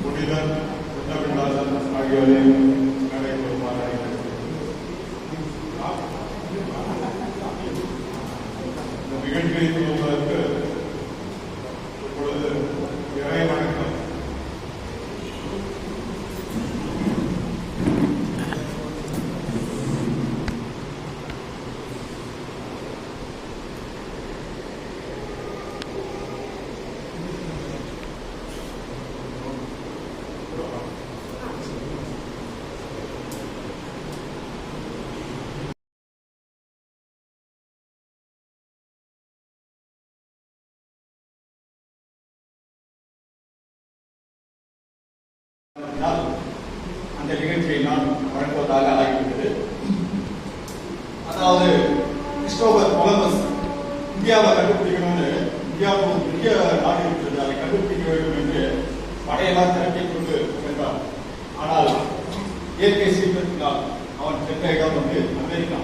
മുരളീധരൻ കുഞ്ഞവിണ്ടാസൻ ആകിയവരെയും നികഴ്ത്തിയിരിക്കുന്നവർക്ക് இருந்தால் அந்த நிகழ்ச்சியை நான் வழங்குவதாக ஆகிவிட்டது. அதாவது கிறிஸ்டோபர் கொலம்பஸ் இந்தியாவை கண்டுபிடிக்கணும்னு இந்தியாவுக்கு ஒரு பெரிய நாடு இருக்கிறது அதை கண்டுபிடிக்க வேண்டும் என்று படையெல்லாம் திரட்டி கொண்டு சென்றார் ஆனால் இயற்கை சீற்றத்தினால் அவன் சென்ற இடம் வந்து அமெரிக்கா.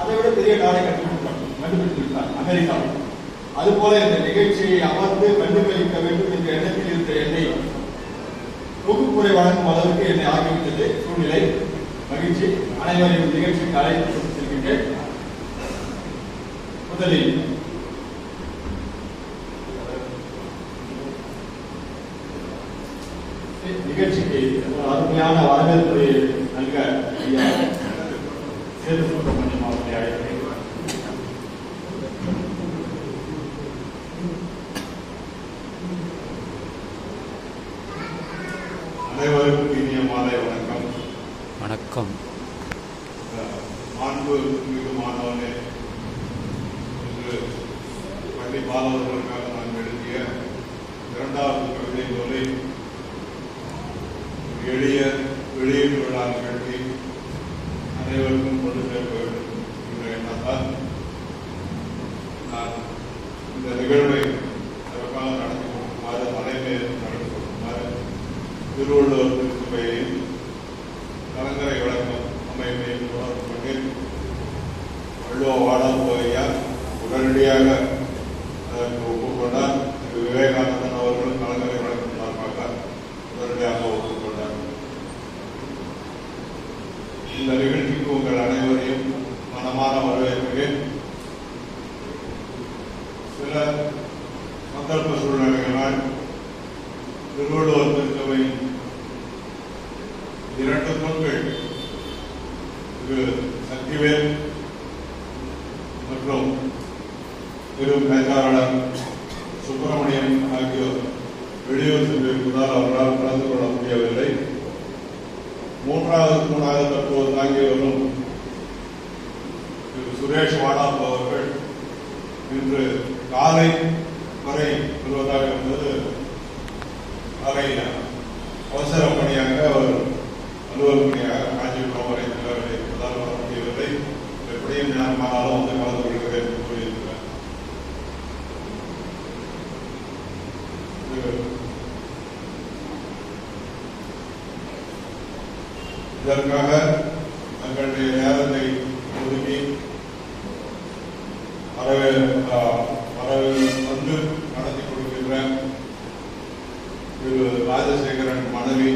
அதை விட பெரிய நாடை கண்டுபிடித்தார் கண்டுபிடித்திருந்தார் அமெரிக்கா. அதுபோல இந்த நிகழ்ச்சியை அமர்ந்து கண்டுகளிக்க வேண்டும் என்ற எண்ணத்தில் இருந்த என்னை தொகுப்புரை வழங்கும் அளவுக்கு என்னை ஆகிவிட்டது சூழ்நிலை மகிழ்ச்சி. அனைவரையும் நிகழ்ச்சிக்கு அழைத்து செல்கின்றேன். முதலில் நிகழ்ச்சிக்கு ஒரு அருமையான வரவேற்பு நல்க ஐயா. சேது சுப்பிரமணியம் அவர்களை அழைக்கிறேன் அனைவருக்கும் இனிய மாலை வணக்கம் வணக்கம் அஹ், மாண்பு மிகு மாணவனே இன்று பள்ளி மாணவர்களுக்காக நான் எழுதிய இரண்டாவது கவிதை நூலை ஒரு எளிய வெளியீட்டு விழா நிகழ்ச்சி அனைவருக்கும் கொண்டு சேர்க்க வேண்டும் என்ற எண்ணத்தால் நான் இந்த நிகழ்வை சிறப்பாக நடத்தி கொடுக்குமாறு தலைமை நடத்தி கொடுக்குமாறு திருவள்ளுவர் திருச்சபையையும் கலங்கரை விளக்கம் அமைப்பையும் தொடர்பு கொண்டு வள்ளுவ வாடாமையா உடனடியாக அதற்கு ஒப்புக்கொண்டார் திரு விவேகானந்தன் அவர்களும் கலங்கரை விளக்கம் சார்பாக உடனடியாக ஒப்புக்கொண்டார் இந்த நிகழ்ச்சிக்கு உங்கள் அனைவரையும் மனமான வரவேற்கிறேன். சில சந்தர்ப்ப சூழ்நிலைகளால் திருவள்ளுவர் திருச்சபையின் இரண்டு தூண்கள் திரு சக்திவேல் மற்றும் திரு பேச்சாளர் சுப்பிரமணியம் ஆகியோர் வெளியூர் சென்றிருப்பதால் அவர்களால் கலந்து கொள்ள முடியவில்லை. மூன்றாவது மூணாவது தற்போது தாங்கி வரும் திரு சுரேஷ் வாடாப் அவர்கள் இன்று காலை வரை வருவதாக இருந்தது அதை அவசர பணியாக அவர் அலுவல் பணியாக திரு ராஜசேகரன் மனைவி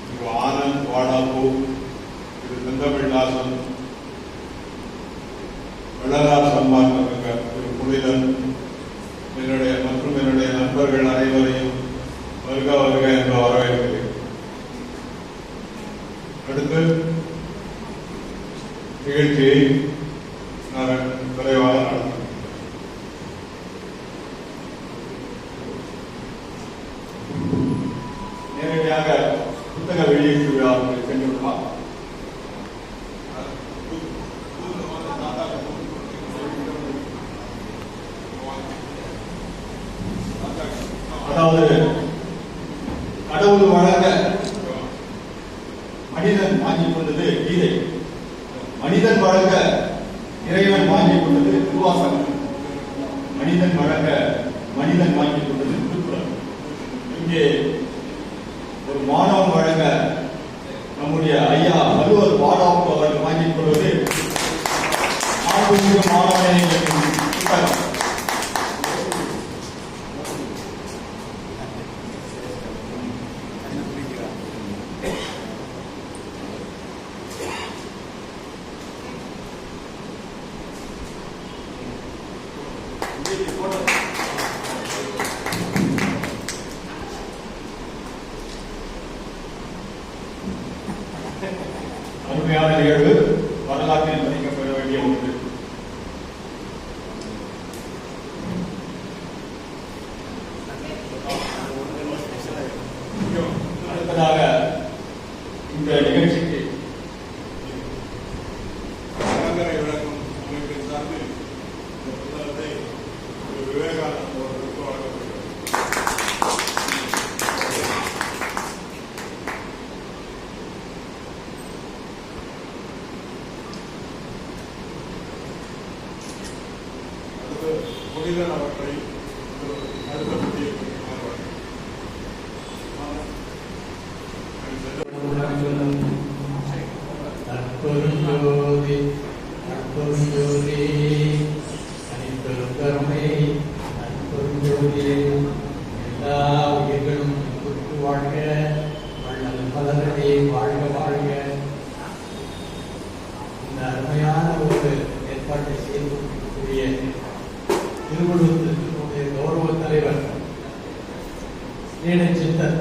திரு ஆனந்த் வாடாபூர் திரு செந்தமிழ்தாசன் வெள்ளலார் சம்பான் திரு புனிதன் என்னுடைய மற்றும் என்னுடைய நண்பர்கள் அனைவரையும் வருக வருக என்று வரவேற்கிறேன் அடுத்து நிகழ்ச்சியை நான் விரைவாக நடத்துகிறேன் நேரடியாக புத்தக வெளியீட்டு விழாவுக்கு சென்று விடுமா அதாவது கடவுள் வழங்க மனிதன் வாங்கிக் கொண்டது கீதை மனிதன் வழங்க இறைவன் வாங்கிக் கொண்டது திருவாசகம். மனிதன் வழங்க மனிதன் வாங்கிக் கொண்டது திருக்குறள். இங்கே ஒரு மாணவன் வழங்க நம்முடைய ஐயா வள்ளுவர் பாடாப்பு அவர்கள் வாங்கிக் கொள்வது மாணவனை புத்தகம் உண்மையான நிகழ்வு வரலாற்றில் பதிக்கப்பட வேண்டிய ஒன்று அடுத்ததாக இந்த நிகழ்ச்சிக்கு கலங்கரை விளக்கம் அமைப்பின் சார்பில் இந்த புத்தகத்தை திரு விவேகானந்த் அவர்களுக்கு வழங்கப்படுகிறது அடுத்து புனிதன் அவர்களை ஒரு அடுத்த பற்றியை அற்புதஞ்சோதி அற்புதஞ்சோதி தனிப்பெருங்கருணை அற்புதஞ்சோதி எல்லா உயிர்களும் குற்று வாழ்க வள்ளல் மலரடி வாழ்க வாழ்க இந்த அருமையான ஒரு ஏற்பாட்டை செய்திருக்கக்கூடிய திருவள்ளுவத்தினுடைய கௌரவ தலைவர் நீட சித்தர்.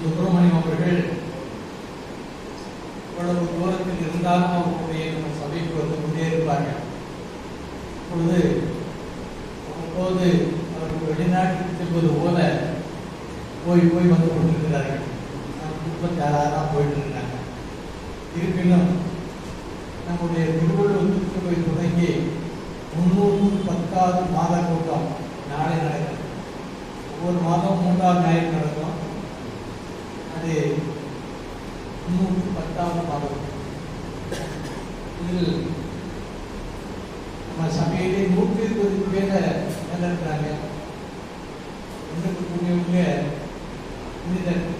சுப்பிரமணியம் அவர்கள் இவ்வளவு தூரத்தில் இருந்தாலும் அவர்களுடைய நம்ம சபைக்கு வந்து கொண்டே இருப்பார்கள். இப்பொழுது அப்போது அவர்கள் வெளிநாட்டுக்கு செல்வது போல போய் போய் வந்து கொண்டிருக்கிறார். நம்முடைய திருவள்ளுவர் திருக்கோயில் தொடங்கி முன்னூற்று பத்தாவது மாத கூட்டம் நாளை நடக்கும் ஒவ்வொரு மாதம் மூன்றாவது ஞாயிறு நடக்கும். அது முன்னூற்று பத்தாவது மாதம் இதில் நம்ம சபையிலே நூற்றி இருபது பேரை மேல இருக்கிறாங்க இருக்கக்கூடியவங்க புனிதர்கள்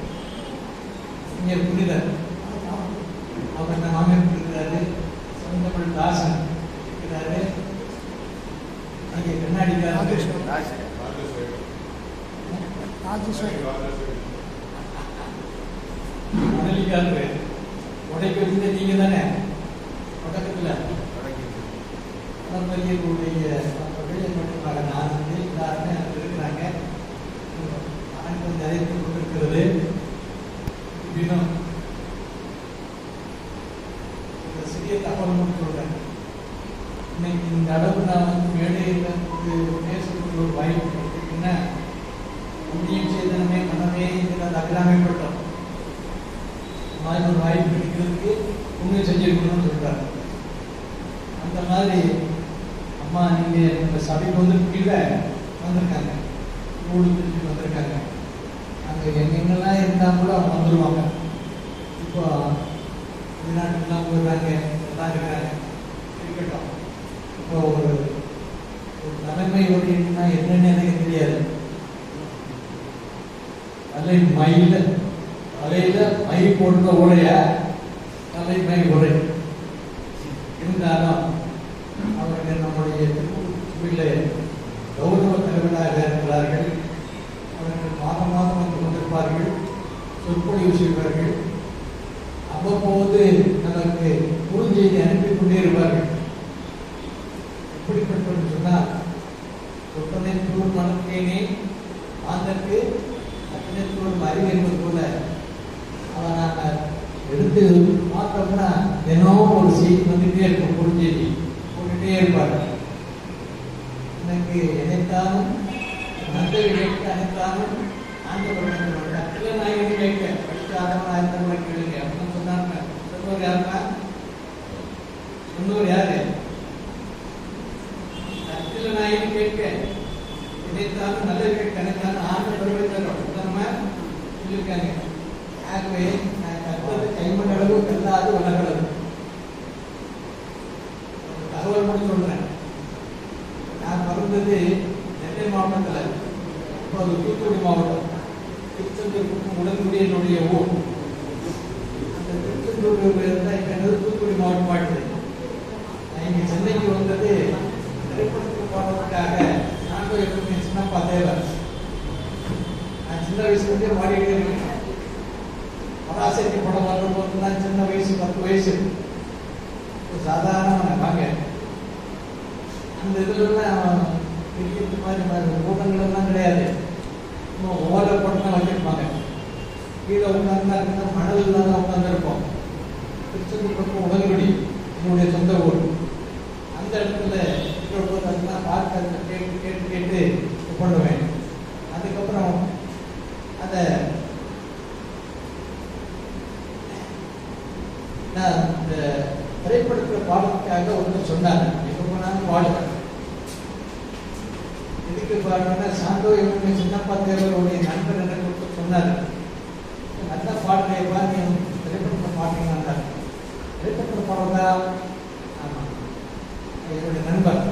மணலிக்காரர் உடைக்கு நீங்க தானே? உடக்கத்துல பெரியவர்களுடைய வெளியேற்றமாக நான் வந்து எல்லாருமே அங்கே இருக்கிறாங்க. ஆண்கள் நிறைய கொண்டிருக்கிறது. தினம் சிறிய தகவல் மட்டும் சொல்றேன். இன்னைக்கு இந்த அளவு நான் வந்து மேடையில் வந்து பேசுறதுக்கு ஒரு வாய்ப்பு என்ன புண்ணியம் செய்தனமே மனமே இதில் அது அகிலாமைப்பட்டோம் இந்த மாதிரி ஒரு வாய்ப்பு கிடைக்கிறதுக்கு புண்ணியம் செஞ்சிருக்கணும்னு சொல்றாரு அந்த மாதிரி அம்மா நீங்க இந்த சபைக்கு வந்து கீழே வந்திருக்காங்க. ஊடு பிரிஞ்சு வந்திருக்காங்க. அங்கே எங்கெங்கெல்லாம் இருந்தால் கூட அவங்க வந்துடுவாங்க இப்போ வெளிநாட்டுக்கெல்லாம் போயிடுறாங்க எல்லாம் இருக்கிறாங்க இருக்கட்டும். இப்போ ஒரு ஒரு தலைமை உரையினா என்னன்னு எனக்கு தெரியாது. தலை மயில தலையில மை போடுற உரைய தலைமை உரை இருந்தாலும் அவர்கள் நம்முடைய திருவிழை கௌரவ தலைவராக இருக்கிறார்கள். அவர்கள் மாதம் மாதம் வந்து கொண்டிருப்பார்கள். சொற்பொழிவு செய்வார்கள். அவ்வப்போது நமக்கு குறுஞ்செய்தி அனுப்பி கொண்டே இருப்பார்கள். எப்படிப்பட்டவர்கள் சொன்னால் சொப்பனைத்தூர் மனத்தேனே அதற்கு அத்தனைத்தூர் அறிவு என்பது போல விட்டு பார்த்தோம்னா தினமும் ஒரு செய்தி வந்துட்டே இருக்கும் குறுஞ்செய்தி. போட்டுட்டே இருப்பார் எனக்கு நினைத்தாலும் நல்ல விளைக்கு அனைத்தாலும் ஆண்டவர் கட்டில நான் கேட்க படிக்காதவன் ஆயிரத்தவங்களை கேளுங்க? அப்படின்னு சொன்னாங்க சொன்னவர் யாருன்னா சொன்னவர் யாரு? கேட்க நினைத்தாலும் நல்ல விளைக்கு அனைத்தாலும் ஆண்டவர் தரும் இருக்காங்க ஆகவே நான் கற்றது கைமண்ணளவு கல்லாது வளர்கிறது ஒரு தகவல் மட்டும் சொல்றேன் நான் பிறந்தது நெல்லை மாவட்டத்தில் இப்போ அது தூத்துக்குடி மாவட்டம் திருச்செந்தூருக்கும் உடன்குடி என்னுடைய ஊர். அந்த திருச்செந்தூர் இருந்தால் எங்கள் தூத்துக்குடி மாவட்டம் ஆயிடுது நான் இங்கே சென்னைக்கு வந்தது திரைப்படத்துக்கு போனதுக்காக நான் போய் எப்பவுமே சின்னப்பா தேவர். நான் சின்ன வயசுலேருந்தே மாறிக்கிட்டே இருக்கேன். பராசக்தி படம் வரும்போது தான் சின்ன வயசு பத்து வயசு. சாதாரண வாங்க அந்த இதுலாம் பெரிய மாதிரி மாதிரி கூட்டங்கள் எல்லாம் கிடையாது. ஓலை போட்டுலாம் வச்சிருப்பாங்க. கீழே உட்காந்து இருந்தா மணல் இல்லாத உட்காந்துருப்போம் திருச்செந்தூர் பக்கம் உடல்குடி என்னுடைய சொந்த ஊர். அந்த இடத்துல இன்னொரு அதெல்லாம் பார்த்து அதை கேட்டு கேட்டு கேட்டு பண்ணுவேன் அதுக்கப்புறம் அந்த நான் இந்த திரைப்படத்துல பாடத்துக்காக ஒன்று சொன்னாங்க. எங்க போனாலும் பாடுவேன் எடுத்து பாடுறேன்னா சாந்தோ என்னுடைய சின்னப்பா தேவருடைய நண்பர் என்ன கொடுத்து சொன்னார். நல்ல பாடலை நீ திரைப்படத்தை பாடுறீங்கன்னா திரைப்படத்தில் பாடுறதா? ஆமாம் என்னுடைய நண்பர்.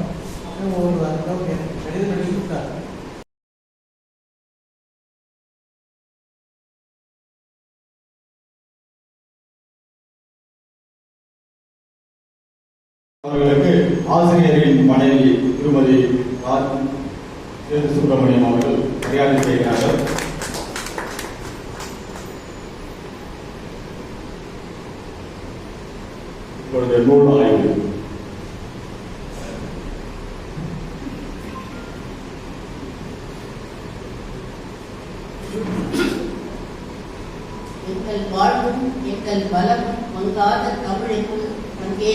அப்புறம் ஒரு அளவுக்கு எனக்கு கடிதம் எழுதி கொடுத்தார். அவர்களுக்கு ஆசிரியரின் மனைவி திருமதி ராஜ் சேது சுப்பிரமணியம் அவர்கள் மரியாதை செய்கிறார்கள் இப்பொழுது நூல் ஆய்வு. எங்கள் வாழ்வும் எங்கள் பலமும் மங்காத தமிழுக்கும் அங்கே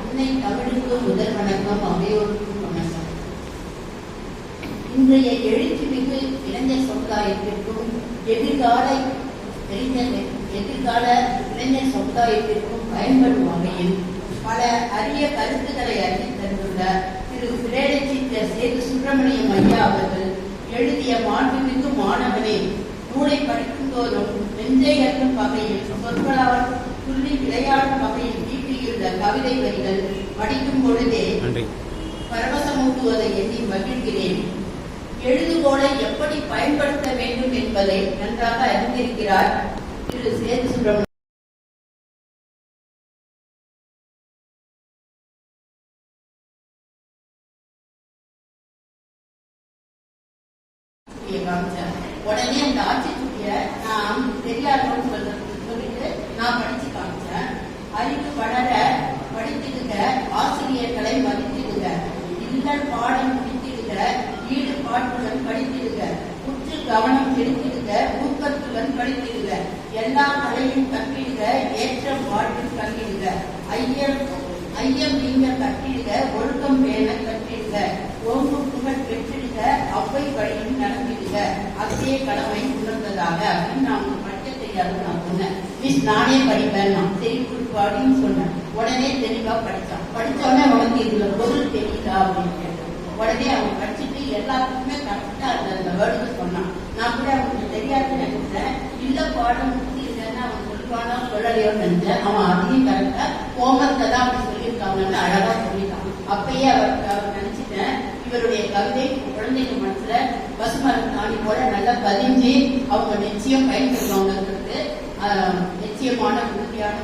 அன்னை தமிழுக்கு முதல் வணக்கம் அவையோருக்கும் இன்றைய எழுச்சிமிகு இளைஞர் சமுதாயத்திற்கும் எதிர்கால இளைஞர் எதிர்கால இளைஞர் சமுதாயத்திற்கும் பயன்படும் வகையில் பல அரிய கருத்துக்களை அறிந்து தந்துள்ள திரு பிரேடச்சித்த சேது சுப்பிரமணியம் ஐயா அவர்கள் எழுதிய மாண்புமிகு மாணவனே நூலை படிக்கும் தோறும் நெஞ்சை அற்றும் வகையில் சொற்களால் துள்ளி விளையாடும் வகையில் தீட்டியுள்ள கவிதை வரிகள் படிக்கும் பொழுதே பரவசமூட்டுவதை எண்ணி மகிழ்கிறேன். எழுதுகோலை எப்படி பயன்படுத்த வேண்டும் என்பதை நன்றாக அறிந்திருக்கிறார் திரு சேது சுப்பிரமணியன் செலுத்திடுங்க ஊக்கத்துடன் படித்திடுங்க எல்லா கலையும் கற்பிடுங்க ஏற்றம் வாழ்வில் கற்பிடுங்க ஐயம் ஐயம் நீங்க கட்டிடுக ஒழுக்கம் வேலை கட்டிடுக ஓங்கு புகழ் பெற்றிடுக அவ்வை வழியும் நடந்திடுக. அத்தே கடமை உணர்ந்ததாக அப்படின்னு நான் உங்களுக்கு படிக்க தெரியாது நான் சொன்னேன். மிஸ் நானே படிப்பேன் நான். சரி குறிப்பாடின்னு சொன்னேன். உடனே தெளிவா படித்தான் படிச்ச உடனே உனக்கு இதுல பொருள் தெரியுதா அப்படின்னு கேட்டேன். உடனே அவன் படிச்சுட்டு எல்லாத்துக்குமே கரெக்டா அந்த அந்த வேர்டு சொன்னான். நான் கூட அவனுக்கு தெரியாதுன்னு நினைச்சேன். இல்ல பாடம் இல்லைன்னா அவன் சொல்லுவானா சொல்லலையோன்னு நினைச்சேன் அவன் அதையும் கரெக்டா ஹோம்ஒர்க்ல தான் அப்படி சொல்லியிருக்காங்கன்னு அழகா சொல்லிட்டான் அப்பயே அவர் அவர் நினைச்சிட்டேன். இவருடைய கவிதை குழந்தைங்க மனசுல பசுமரம் தாண்டி போல நல்லா பதிஞ்சு அவங்க நிச்சயம் பயன்படுவாங்கிறது நிச்சயமான உறுதியான